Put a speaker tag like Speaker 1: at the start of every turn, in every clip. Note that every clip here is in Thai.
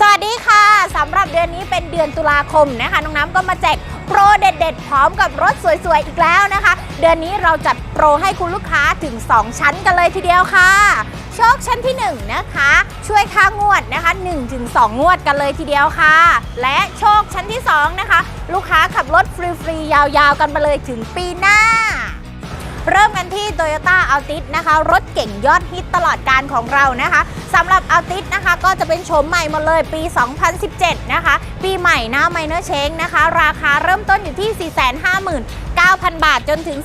Speaker 1: สวัสดีค่ะสำหรับเดือนนี้เป็นเดือนตุลาคมนะคะน้องน้ำก็มาแจกโปรเด็ดๆพร้อมกับรถสวยๆอีกแล้วนะคะ เดือนนี้เราจัดโปรให้คุณลูกค้าถึง 2 ชั้นกันเลยทีเดียวค่ะ โชคชั้นที่ 1 นะคะ ช่วยค่างวดนะคะ 1-2 งวดกันเลยทีเดียวค่ะ และโชคชั้นที่ 2 นะคะ ลูกค้าขับรถฟรีๆยาวๆกันไปเลยถึงปีหน้า เริ่มกันที่ Toyota Altis นะคะ รถเก่งยอดฮิตตลอดการของเรานะคะสำหรับ Altis นะคะ ก็จะเป็นโฉมใหม่หมดเลยปี 2017 นะคะ ปีใหม่หน้า Minor Change นะคะ ราคาเริ่มต้นอยู่ที่ 459,000 บาทจนถึง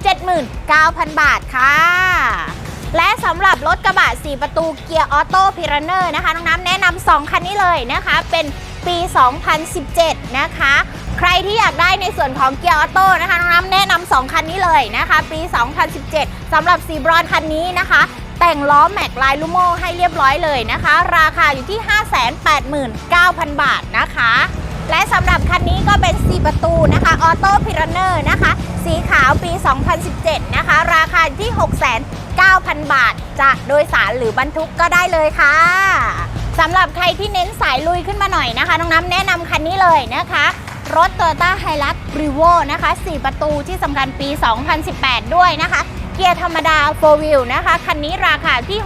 Speaker 1: 479,000 บาทค่ะ และสำหรับรถกระบะ 4 ประตูเกียร์ออโต้พิรเนอร์นะคะ น้องน้ำแนะนำ2คันนี้เลยนะคะ เป็นปี 2017 นะคะ ใครที่อยากได้ ในส่วนของเกียร์ออโต้นะคะน้องน้ำแนะนำ2คันนี้เลยนะคะ ปี 2017สำหรับสีบรอนคันนี้นะคะ แต่งล้อแม็กลายลูโม่ให้เรียบร้อยเลยนะคะ ราคาอยู่ที่ 589,000 บาทนะคะ และสำหรับคันนี้ก็เป็น 4 ประตูนะคะออโต้พิรเนอร์นะคะ สีขาวปี 2017 นะคะ ราคาที่ 69,000 บาท จะโดยสารหรือบรรทุกก็ได้เลยค่ะสำหรับใครที่เน้นสายลุยขึ้นมาหน่อยนะคะ น้องน้ำแนะนำคันนี้เลยนะคะ รถ Toyota Hilux r e v o นะคะ 4 ประตูที่สำคัญปี 2018 ด้วยนะคะ เกียร์ธรรมดา 4 wheel นะคะ คันนี้ราคาที่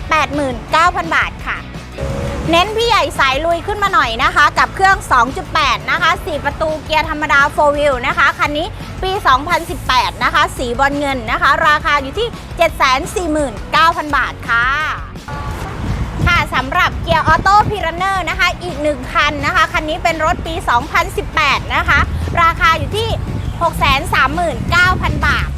Speaker 1: 689,000 บาทค่ะ เน้นพี่ใหญ่สายลุยขึ้นมาหน่อยนะคะ กับเครื่อง 2.8 นะคะ 4 ประตูเกียร์ธรรมดา 4 wheel นะคะ คันนี้ปี 2018 นะคะ สีบอลเงินนะคะ ราคาอยู่ที่ 749,000 บาทค่ะค่ะ สำหรับเกียร์ออโต้พิรันเนอร์นะคะ อีกหนึ่งคันนะคะ คันนี้เป็นรถปี 2018 นะคะ ราคาอยู่ที่ 639,000 บาท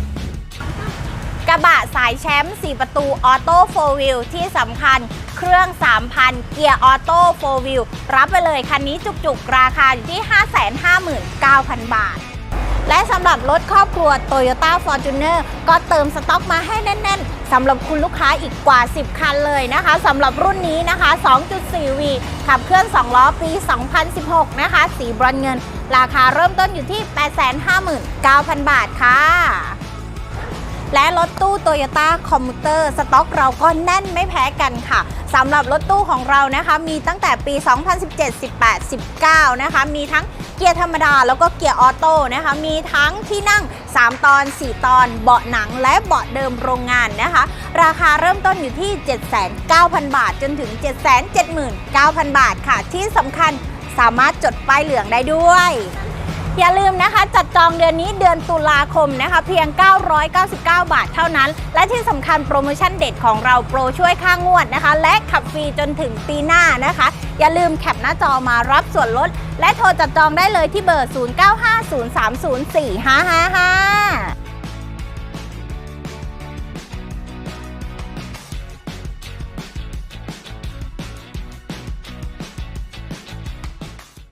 Speaker 1: กระบะสายแชมป์4ประตูออโต้โฟวิลที่สำคัญเครื่อง 3,000 เกียร์ออโต้โฟวิลรับไปเลยคันนี้จุกๆ ราคาอยู่ที่ 559,000 บาทและสำหรับรถครอบครัว Toyota Fortuner ก็เติมสต็อกมาให้แน่น สำหรับคุณลูกค้าอีกกว่า 10 คันเลยนะคะสำหรับรุ่นนี้นะคะ 2.4V ขับเคลื่อน 2 ล้อปี 2016 นะคะ สีบรอนเงิน ราคาเริ่มต้นอยู่ที่ 859,000 บาทค่ะ และรถตู้โตโยต้าคอม m ูเตอร์สต็อกเราก็แน่นไม่แพ้กันค่ะสำหรับรถตู้ของเรานะคะมีตั้งแต่ปี 2017 18 19 นะคะ มีทั้งเกียร์ธรรมดาแล้วก็เกียร์ออโต้นะคะ มีทั้งที่นั่ง 3 ตอน 4 ตอน เบาะหนังและเบาะเดิมโรงงานนะคะ ราคาเริ่มต้นอยู่ที่ 79,000บาท จนถึง 779,000 บาทค่ะ ที่สำคัญสามารถจดป้ายเหลืองได้ด้วย อย่าลืมนะคะ จัดจองเดือนนี้เดือนตุลาคมนะคะ เพียง 999 บาทเท่านั้น และที่สำคัญโปรโมชั่นเด็ดของเราโปรช่วยค่างวดนะคะ และขับฟรีจนถึงปีหน้านะคะ อย่าลืมแคปหน้าจอมารับส่วนลด และโทรจัดจองได้เลยที่เบอร์ 0950304555